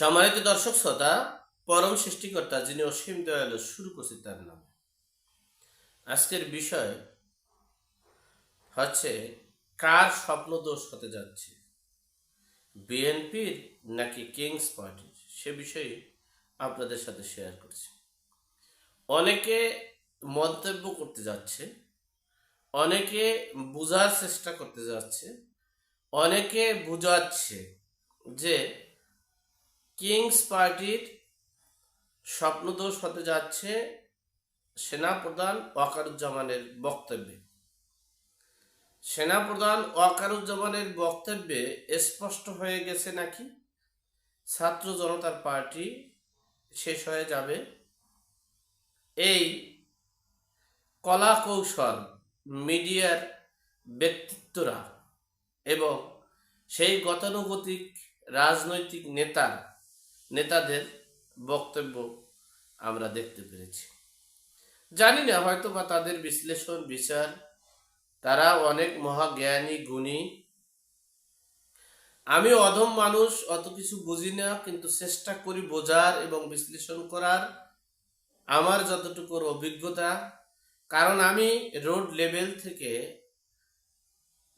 সম্মানিত দর্শক শ্রোতা, পরম সৃষ্টিকর্তা যিনি অসীম দয়ালু শুরু করছি তার নাম। আজকের বিষয় হচ্ছে, কার স্বপ্ন দোষ হতে যাচ্ছে? বিএনপির নাকি কিংস পার্টির? সে বিষয়ে আপনাদের সাথে শেয়ার করছি। অনেকে মন্তব্য করতে যাচ্ছে, অনেকে বোঝার চেষ্টা করতে যাচ্ছে, অনেকে বুঝাচ্ছে যে কিংস পার্টির স্বপ্নদোষ হতে যাচ্ছে সেনাপ্রধান ওয়াকারুজ্জামানের বক্তব্যে। সেনাপ্রধান ওয়াকারুজ্জামানের বক্তব্যে স্পষ্ট হয়ে গেছে নাকি? ছাত্র জনতার পার্টি শেষ হয়ে যাবে। এই কলা কৌশল মিডিয়ার ব্যক্তিত্বরা এবং সেই গতানুগতিক রাজনৈতিক নেতা নেতাদের বক্তব্য আমরা দেখতে পেরেছি। জানি না হয়তো বা তাদের বিশ্লেষণ, বিচার, তারা অনেক মহাজ্ঞানী, গুণী। আমি অধম মানুষ, অত কিছু বুঝি না, কিন্তু চেষ্টা করি বোঝার এবং বিশ্লেষণ করার। আমার যতটুকুর অভিজ্ঞতা, কারণ আমি রোড লেভেল থেকে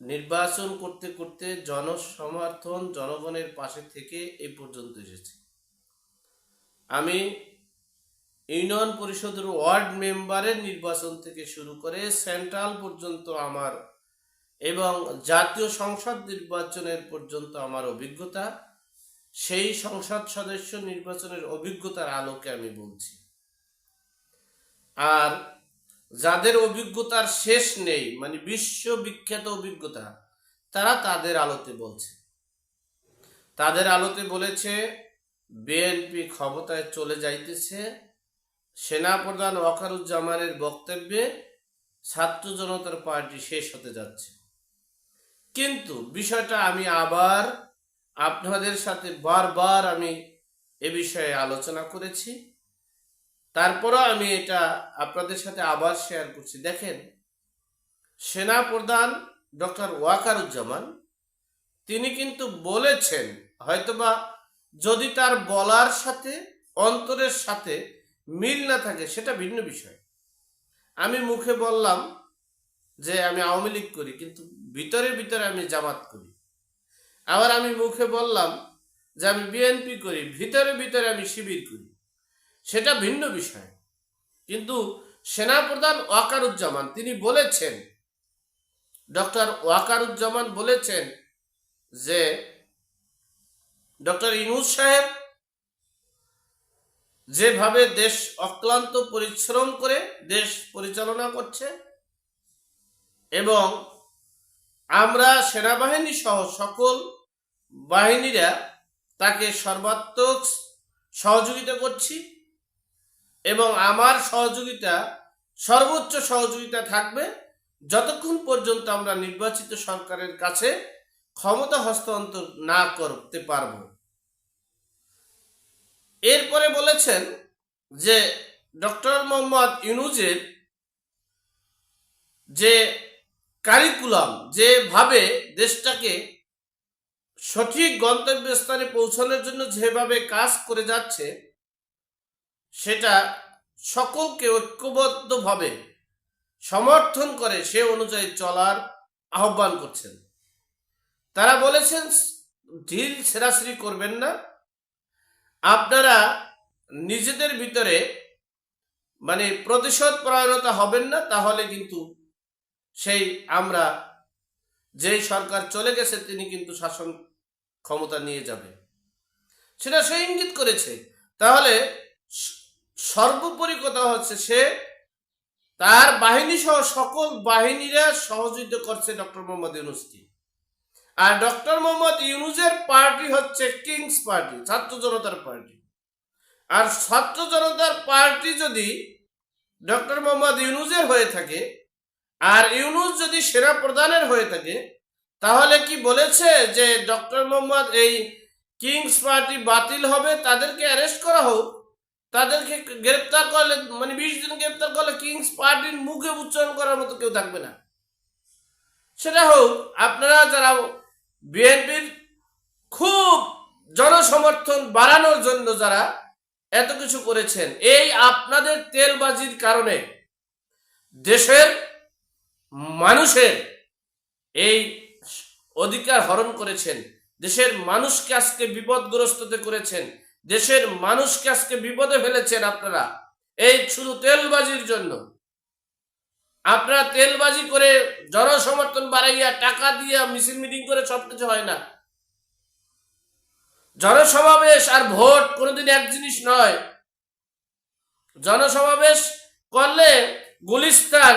নির্বাচন করতে করতে জনসমর্থন, জনগণের পাশে থেকে এই পর্যন্ত এসেছি। আমি ইউনিয়ন পরিষদের ওয়ার্ড মেম্বারের নির্বাচন থেকে শুরু করে সেন্ট্রাল পর্যন্ত আমার এবং জাতীয় সংসদ নির্বাচনের পর্যন্ত আমার অভিজ্ঞতা, সেই সংসদ সদস্য নির্বাচনের অভিজ্ঞতার আলোকে আমি বলছি। আর যাদের অভিজ্ঞতার শেষ নেই মানে বিশ্ববিখ্যাত অভিজ্ঞতা, তারা তাদের আলোতে বলছে। তাদের আলোতে বলেছে বিএনপি ক্ষমতায় চলে যাইতেছে। সেনাপ্রধান ওয়াকারুজ্জামানের বক্তব্যে ছাত্র জনতার পার্টি শেষ হতে যাচ্ছে। কিন্তু বিষয়টা আমি আবার আপনাদের সাথে বারবার আমি এ বিষয়ে আলোচনা করেছি। তারপরও আমি এটা আপনাদের সাথে আবার শেয়ার করছি। দেখেন সেনা প্রধান ডক্টর ওয়াকারুজ্জামান, তিনি কিন্তু বলেছেন, হয়তোবা যদি তার বলার সাথে, অন্তরের সাথে মিল না থাকে, সেটা ভিন্ন বিষয়। আমি মুখে বললাম যে আমি আওয়ামী লীগ করি, কিন্তু ভিতরে ভিতরে আমি জামাত করি। আবার আমি মুখে বললাম যে আমি বিএনপি করি, ভিতরে ভিতরে আমি শিবির করি। সেটা ভিন্ন বিষয়। কিন্তু সেনাপ্রধান ওয়াকারুজ্জামান, তিনি বলেছেন, ডক্টর ওয়াকারুজ্জামান বলেছেন যে ডক্টর ইনুজ সাহেব যেভাবে দেশ অক্লান্ত পরিশ্রম করে দেশ পরিচালনা করছে এবং আমরা সেনাবাহিনী সহ সকল বাহিনীরা তাকে সর্বাত্মক সহযোগিতা করছি এবং আমার সহযোগিতা, সর্বোচ্চ সহযোগিতা থাকবে যতক্ষণ পর্যন্ত আমরা নির্বাচিত সরকারের কাছে ক্ষমতা হস্তান্তর না করতে পারব। এরপরে বলেছেন যে ডক্টর মোহাম্মদ ইউনুজের যে কারিকুলাম, যেভাবে দেশটাকে সঠিক গন্তব্যস্থানে পৌঁছানোর জন্য যেভাবে কাজ করে যাচ্ছে, সেটা সকলকে ঐক্যবদ্ধভাবে সমর্থন করে সে অনুযায়ী চলার আহ্বান করছেন। তারা বলেছেন, ঢিল ছেড়াছড়ি করবেন না। আপনারা নিজেদের ভিতরে মানে প্রতিশোধ পরায়ণতা হবেন না, তাহলে কিন্তু সেই আমরা যেই সরকার চলে গেছে, তিনি কিন্তু শাসন ক্ষমতা নিয়ে যাবে। সেটা সে ইঙ্গিত করেছে। তাহলে সর্বোপরি কথা হচ্ছে সে তার বাহিনী সহ সকল বাহিনীরা সহযোগিতা করছে ডক্টর মোহাম্মদ ইউনুসকে। আর ডক্টর মোহাম্মদ ইউনুসের পার্টি হচ্ছে কিংস পার্টি, ছাত্র জনতার পার্টি। আর ছাত্র জনতার পার্টি যদি ডক্টর মোহাম্মদ ইউনুসের হয়ে থাকে, আর ইউনুস যদি সেনা প্রধানের হয়ে থাকে, তাহলে কি বলেছে যে ডক্টর মোহাম্মদ এই কিংস পার্টি বাতিল হবে, তাদেরকে অ্যারেস্ট করা হোক, তাদেরকে গ্রেপ্তার করলে মানে বিশ দিন গ্রেপ্তার করলে কিংস পার্টির মুখে উচ্চারণ করার মতো কেউ থাকবে না। সেটা হোক, আপনারা যারা বিএনপির খুব জনসমর্থন বাড়ানোর জন্য যারা এত কিছু করেছেন, এই আপনাদের তেলবাজির কারণে দেশের মানুষের এই অধিকার হরণ করেছেন, দেশের মানুষকে আজকে বিপদগ্রস্ততে করেছেন, দেশের মানুষকে আজকে বিপদে ফেলেছেন আপনারা। এই শুধু তেলবাজির জন্য। আপনারা তেলবাজি করে জনসমর্থন বাড়াইয়া টাকা দিয়া মিছিল মিটিং করে সবকিছু হয় না। জনসমাবেশ আর ভোট কোনোদিন এক জিনিস নয়। জনসমাবেশ করলে গুলিস্তান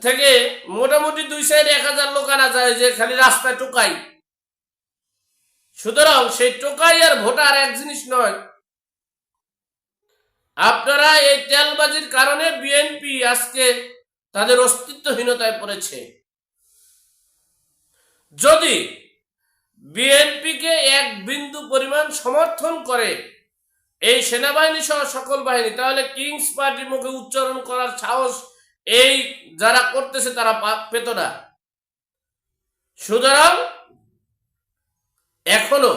থেকে মোটামুটি দুই সাইডে এক হাজার লোক আনা যায় যে খালি রাস্তায় টোকাই। সুতরাং সেই টোকাই আর ভোটার এক জিনিস নয়। আপনারা এই তেলবাজির কারণে বিএনপি আজকে তাদের অস্তিত্বহীনতায় পড়েছে। যদি বিএনপিকে এক বিন্দু পরিমাণ সমর্থন করে এই সেনাবাহিনী সহ সকল বাহিনী, তাহলে কিংস পার্টি মুখে উচ্চারণ করার সাহস এই যারা করতেছে তারা পেত না। সুতরাং এখনও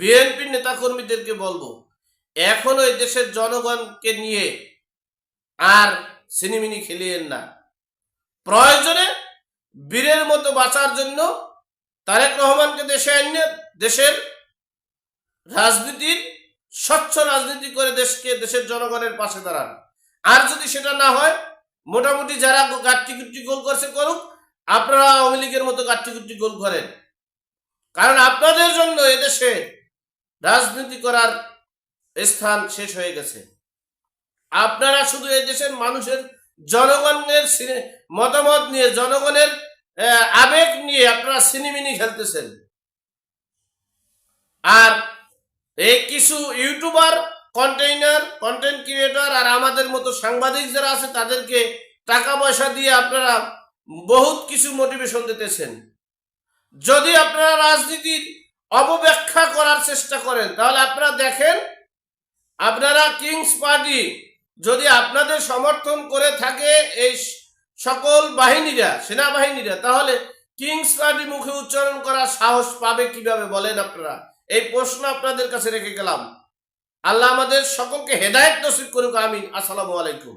বিএনপি নেতাকর্মীদেরকে বলব এখনও এই দেশের জনগণকে নিয়ে আর সিনেমিনি খেলিয়েন না। প্রয়োজনে বীরের মতো বাঁচার জন্য তারেক রহমানকে দেশে এনে দেশের রাজনীতির, স্বচ্ছ রাজনীতি করে দেশকে, দেশের জনগণের পাশে দাঁড়ান। আর যদি সেটা না হয়, মোটামুটি যারা গাট্টি গোল করছে করুক, আপনারা আওয়ামী লীগের মতো গুট্টি গোল করেন। কারণ আপনাদের জন্য এদেশে রাজনীতি করার স্থান শেষ হয়ে গেছে। আপনারা শুধু এই দেশের মানুষের জনগণের মতামত নিয়ে, জনগণের আবেগ নিয়ে আপনারা সিনেমিনি খেলতেছেন। আর এই কিছু ইউটিউবার, কন্টেইনার, কন্টেন্ট ক্রিয়েটর আর আমাদের মতো সাংবাদিক যারা আছে, তাদেরকে টাকা পয়সা দিয়ে আপনারা বহুত কিছু মোটিভেশন দিতেছেন। যদি আপনারা রাজনীতির অপব্যাখ্যা করার চেষ্টা করেন, তাহলে আপনারা দেখেন আপনারা কিংস পার্টি যদি আপনাদের সমর্থন করে থাকে এই সকল বাহিনীরা, সেনাবাহিনীরা, তাহলে কিংস পার্টি মুখে উচ্চারণ করা সাহস পাবে কীভাবে বলেন আপনারা? এই প্রশ্ন আপনাদের কাছে রেখে গেলাম। আল্লাহ আমাদের সকলকে হেদায়ত নসিব করুক, আমিন। আসসালামু আলাইকুম।